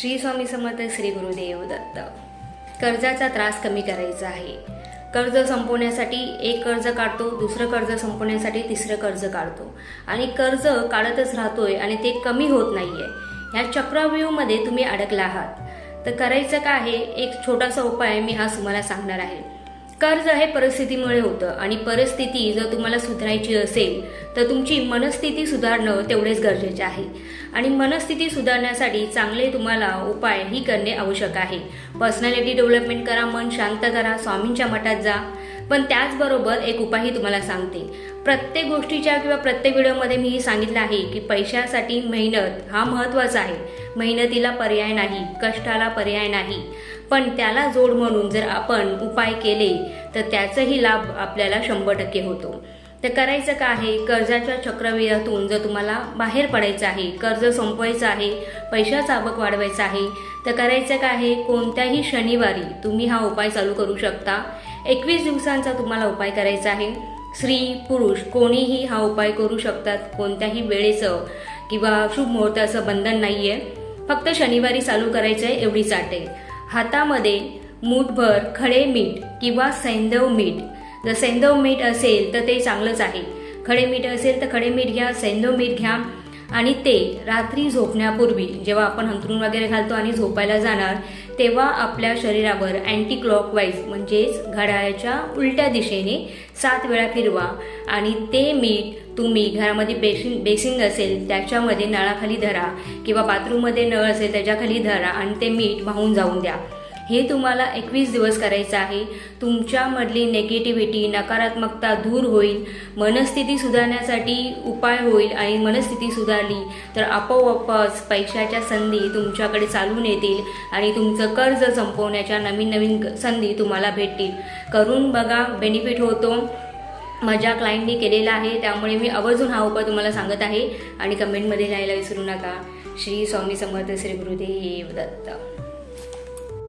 श्री स्वामी समर्थ श्री गुरुदेव दत्त कर्जाचा त्रास कमी करायचा आहे. कर्ज संपवण्यासाठी एक कर्ज काढतो दुसरं कर्ज संपवण्यासाठी तिसरं कर्ज काढतो. आणि कर्ज काढतच राहतोय आणि ते कमी होत नाहीये. ह्या चक्रव्यूहमध्ये तुम्ही अडकला आहात. तर करायचं काय आहे? एक छोटासा उपाय मी हा तुम्हाला सांगणार आहे. कर्ज हे परिस्थितीमुळे होतं. आणि परिस्थिती जर तुम्हाला सुधारायची असेल तर तुमची मनस्थिती सुधारणं तेवढेच गरजेचे आहे. आणि मनस्थिती सुधारण्यासाठी चांगले तुम्हाला उपाय ही करणे आवश्यक आहे. पर्सनॅलिटी डेव्हलपमेंट करा मन शांत करा स्वामींच्या मठात जा. पण त्याचबरोबर एक उपायही तुम्हाला सांगते. प्रत्येक गोष्टीच्या किंवा प्रत्येक व्हिडिओमध्ये मी सांगितलं आहे की पैशासाठी मेहनत हा महत्त्वाचा आहे. मेहनतीला पर्याय नाही कष्टाला पर्याय नाही. पण त्याला जोड म्हणून जर आपण उपाय केले तर त्याचाही लाभ आपल्याला शंभर टक्के होतो. तर करायचं का आहे? कर्जाच्या चक्रव्यूहातून जर तुम्हाला बाहेर पडायचं आहे कर्ज संपवायचं आहे पैशाचा आवक वाढवायचा आहे तर करायचं काय आहे? कोणत्याही शनिवारी तुम्ही हा उपाय चालू करू शकता. एकवीस दिवसांचा तुम्हाला उपाय करायचा आहे. स्त्री पुरुष कोणीही हा उपाय करू शकतात कोणत्याही वेळेचं किंवा शुभ मुहूर्ताचं बंधन नाही आहे फक्त शनिवारी चालू करायचं आहे एवढीच अट. हातामध्ये मूठभर खडे मीठ किंवा सैंधव मीठ जर सेंधव मीठ असेल तर ते चांगलंच आहे. खडे मीठ असेल तर खडे मीठ घ्या सेंधव मीठ घ्या आणि ते रात्री झोपण्यापूर्वी जेव्हा आपण अंथरूण वगैरे घालतो आणि झोपायला जाणार तेव्हा आपल्या शरीरावर अँटी क्लॉकवाईज म्हणजेच घड्याळ्याच्या उलट्या दिशेने सात वेळा फिरवा आणि ते मीठ तुम्ही घरामध्ये बेसिंग बेसिंग असेल त्याच्यामध्ये नळाखाली धरा किंवा बाथरूममध्ये नळ असेल त्याच्याखाली धरा आणि ते मीठ वाहून जाऊन द्या. हे तुम्हाला एकवीस दिवस करायचं आहे. तुमच्यामधली नेगेटिव्हिटी नकारात्मकता दूर होईल. मनस्थिती सुधारण्यासाठी उपाय होईल आणि मनस्थिती सुधारली तर आपोआपच पैशाच्या संधी तुमच्याकडे चालून येतील आणि तुमचं कर्ज संपवण्याच्या नवीन नवीन संधी तुम्हाला भेटतील. करून बघा बेनिफिट होतो. माझ्या क्लायंटनी केलेला आहे त्यामुळे मी आवर्जून हा उपाय तुम्हाला सांगत आहे. आणि कमेंटमध्ये लिहायला विसरू नका. श्री स्वामी समर्थ श्री गुरुदेव दत्त.